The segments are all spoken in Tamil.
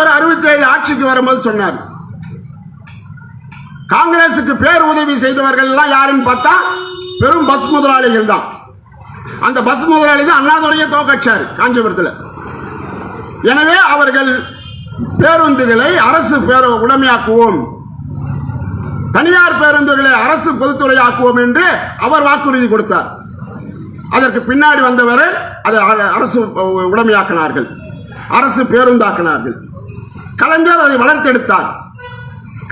அவர் அறுபத்தி ஏழு ஆட்சிக்கு வரும்போது சொன்னார். காங்கிரசுக்கு பேர் உதவி செய்தவர்கள் எல்லாம் யாருன்னு பார்த்தா பெரும் பஸ் முதலாளிகள் தான். அந்த பஸ் முதலாளி தான் அண்ணாதுரையை தோக்கச்சார் காஞ்சிபுரத்தில். எனவே அவர்கள் பேருந்துகளை அரசு பேர உடமையாக்குவோம். தனியார் பேருந்துகளை அரசு பொதுத்துறையாக்குவோம் என்று அவர் வாக்குறுதி கொடுத்தார். அதற்கு பின்னாடி வந்தவரை அதை அரசு உடமையாக்கினார்கள். அரசு பேருந்தாக்கினார்கள். கலைஞர் அதை வளர்த்தெடுத்தார்.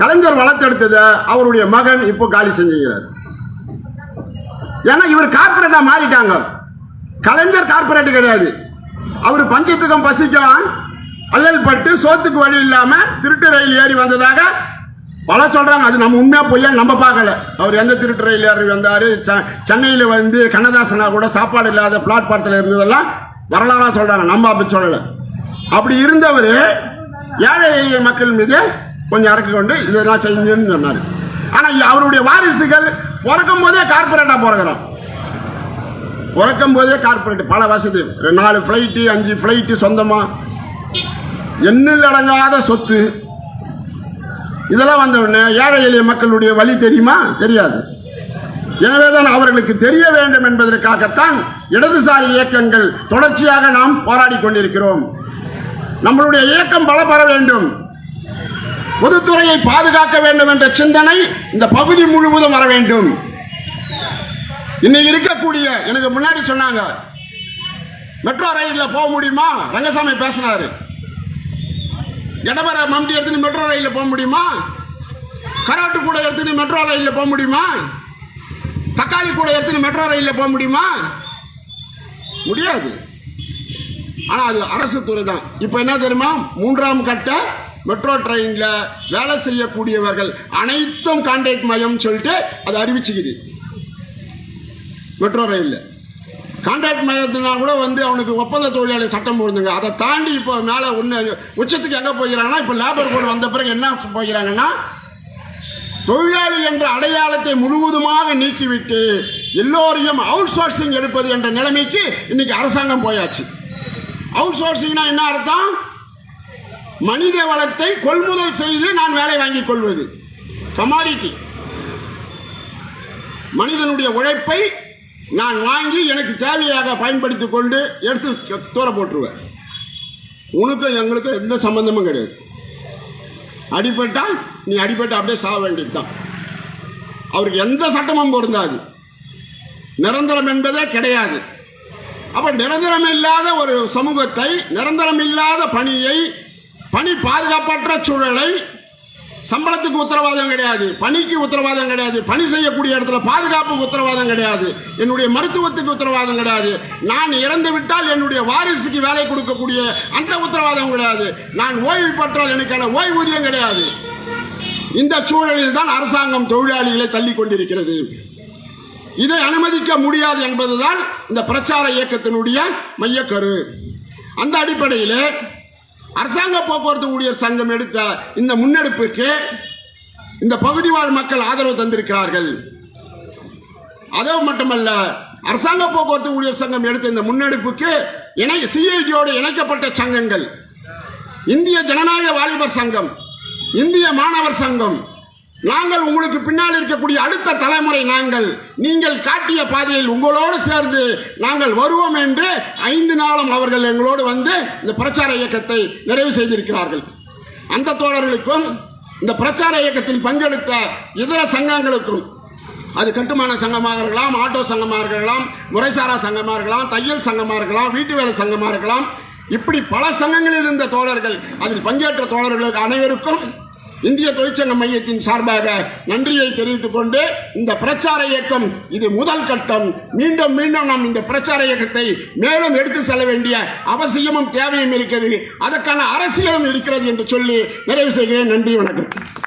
கலைஞர் வளர்த்தெடுத்ததை அவருடைய மகன் இப்போ காலி செஞ்சுகிறார். ஏன்னா இவர் கார்பரேட்டா மாறிட்டாங்க. கலைஞர் கார்பரேட் கிடையாது. அவர் பஞ்சத்துக்கும் பசிக்கலாம் அல்லல் பட்டு சோத்துக்கு வழி இல்லாம திருட்டு ரயில் ஏறி வந்ததாக பல சொல்றாங்க. அது நம்ம உண்மையா பொய்யா நம்ம பார்க்கல. அவர் எந்த திருட்டு ரயில் ஏறி வந்தாரு? சென்னையில வந்து கண்ணதாசனா கூட சாப்பாடு இல்லாத பிளாட்பாரத்தில் இருந்ததெல்லாம் வரலாறா சொல்றாங்க. நம்ம அப்படி சொல்லலை. அப்படி இருந்தவர் ஏழை எளிய மக்கள் மீது கொஞ்சம் இறக்கி கொண்டு இதெல்லாம் செஞ்சுன்னு சொன்னார். ஆனால் அவருடைய வாரிசுகள் பிறக்கும் போதே கார்பரேட்டாக பிறகுறோம் பிறக்கும் போதே கார்பரேட் பல வசதி. நாலு ஃப்ளைட்டு அஞ்சு ஃப்ளைட்டு சொந்தமா. எண்ணில் அடங்காத சொத்து. இதெல்லாம் வந்தவுடனே ஏழை எளிய மக்களுடைய வழி தெரியுமா? தெரியாது. எனவேதான் அவர்களுக்கு தெரிய வேண்டும் என்பதற்காகத்தான் இடதுசாரி இயக்கங்கள் தொடர்ச்சியாக நாம் போராடி கொண்டிருக்கிறோம். நம்மளுடைய இயக்கம் பலப்பெற வேண்டும். பொதுத்துறையை பாதுகாக்க வேண்டும் என்ற சிந்தனை இந்த பகுதி முழுவதும் வர வேண்டும். இன்னைக்கு இருக்கக்கூடிய எனக்கு முன்னாடி சொன்னாங்க மெட்ரோ ரயிலில் போக முடியுமா? ரங்கசாமி பேசினாரு. எடமர மம்டி எடுத்துட்டு மெட்ரோ ரயிலில் போக முடியுமா? கராட்டு கூட எடுத்துட்டு மெட்ரோ ரயிலில் போக முடியுமா? தக்காளி கூட எடுத்துட்டு மெட்ரோ ரயிலில் போக முடியுமா? முடியாது. ஆனா அது அரசு துறை தான். இப்போ என்ன தெரியுமா? மூன்றாம் கட்ட மெட்ரோ ட்ரெயின்ல வேலை செய்யக்கூடியவர்கள் அனைத்தும் கான்ட்ராக்ட் மையம் சொல்லிட்டு அது அறிவிச்சுக்குது. மெட்ரோ ரயில்ல. கான்ட்ராக்ட் மையத்தினா கூட வந்து அவனுக்கு ஒப்பந்த தொழிலாளி சட்டம் போடுதுங்க. அதை தாண்டி இப்போ மேலே ஒன்று உச்சத்துக்கு எங்கே போகிறாங்கன்னா இப்போ லேபர் கோடு வந்த பிறகு என்ன போகிறாங்கன்னா தொழிலாளி என்ற அடையாளத்தை முழுவதுமாக நீக்கிவிட்டு எல்லோரையும் அவுட் சோர்சிங் எடுப்பது என்ற நிலைமைக்கு இன்னைக்கு அரசாங்கம் போயாச்சு. அவுட் சோர்சிங்னா என்ன அர்த்தம்? மனித வளத்தை கொள்முதல் செய்து நான் வேலை வாங்கிக் கொள்வது. கமாடிட்டி மனிதனுடைய உழைப்பை நான் வாங்கி எனக்கு தேவையாக பயன்படுத்திக் கொண்டு எடுத்து தூர போட்டுருவேன். உனக்கும் எங்களுக்கும் எந்த சம்பந்தமும் கிடையாது. அடிபட்டால் நீ அடிபட்டு அப்படியே சாக வேண்டியதுதான். அவருக்கு எந்த சட்டமும் பொருந்தாது. நிரந்தரம் என்பதே கிடையாது. அப்ப நிரந்தரம் இல்லாத ஒரு சமூகத்தை நிரந்தரம் இல்லாத பணியை பணி பாதுகாப்பற்ற சூழலை சம்பளத்துக்கு உத்தரவாதம் கிடையாது பணிக்கு உத்தரவாதம் கிடையாது பணி செய்யக்கூடிய இடத்துல பாதுகாப்புக்கு உத்தரவாதம் கிடையாது என்னுடைய மருத்துவத்துக்கு உத்தரவாதம் கிடையாது நான் இறந்து விட்டால் என்னுடைய வாரிசுக்கு வேலை கொடுக்கக்கூடிய அந்த உத்தரவாதம் கிடையாது நான் ஓய்வு பெற்றால் எனக்கான ஓய்வூதியம் கிடையாது. இந்த சூழலில் தான் அரசாங்கம் தொழிலாளிகளை தள்ளி கொண்டிருக்கிறது. இதை அனுமதிக்க முடியாது என்பதுதான் இந்த பிரச்சார இயக்கத்தினுடைய மையக்கரு. அந்த அடிப்படையில் அரசாங்க போக்குவரத்து ஊழியர் சங்கம் எடுத்த இந்த முன்னெடுப்புக்கு இந்த பகுதி வாழ் மக்கள் ஆதரவு தந்திருக்கிறார்கள். அதோ மட்டுமல்ல அரசாங்க போக்குவரத்து ஊழியர் சங்கம் எடுத்த இந்த முன்னெடுப்புக்கு இணை சிஐடியோடு இணைக்கப்பட்ட சங்கங்கள். இந்திய ஜனநாயக வாலிபர் சங்கம் இந்திய மாணவர் சங்கம் நாங்கள் உங்களுக்கு பின்னால் இருக்கக்கூடிய அடுத்த தலைமுறை நாங்கள். நீங்கள் காட்டிய பாதையில் உங்களோடு சேர்ந்து நாங்கள் வருவோம் என்று ஐந்து நாளும் அவர்கள் எங்களோடு வந்து இந்த பிரச்சார இயக்கத்தை நிறைவு செய்திருக்கிறார்கள். அந்த தோழர்களுக்கும் இந்த பிரச்சார இயக்கத்தில் பங்கெடுத்த இதர சங்கங்களுக்கும் அது கட்டுமான சங்கமாக இருக்கலாம் ஆட்டோ சங்கமாக இருக்கலாம் முறைசாரா சங்கமாக இருக்கலாம் தையல் சங்கமாக இருக்கலாம் வீட்டு வேலை சங்கமாக இருக்கலாம் இப்படி பல சங்கங்களில் இருந்த தோழர்கள் அதில் பங்கேற்ற தோழர்களுக்கு அனைவருக்கும் இந்திய தொழிற்சங்க மையத்தின் சார்பாக நன்றியை தெரிவித்துக் கொண்டு இந்த பிரச்சார இயக்கம் இது முதல் கட்டம். மீண்டும் மீண்டும் நாம் இந்த பிரச்சார இயக்கத்தை மேலும் எடுத்து செல்ல வேண்டிய அவசியமும் தேவையும் இருக்கிறது. அதற்கான அரசியலும் இருக்கிறது என்று சொல்லி நிறைவு செய்கிறேன். நன்றி வணக்கம்.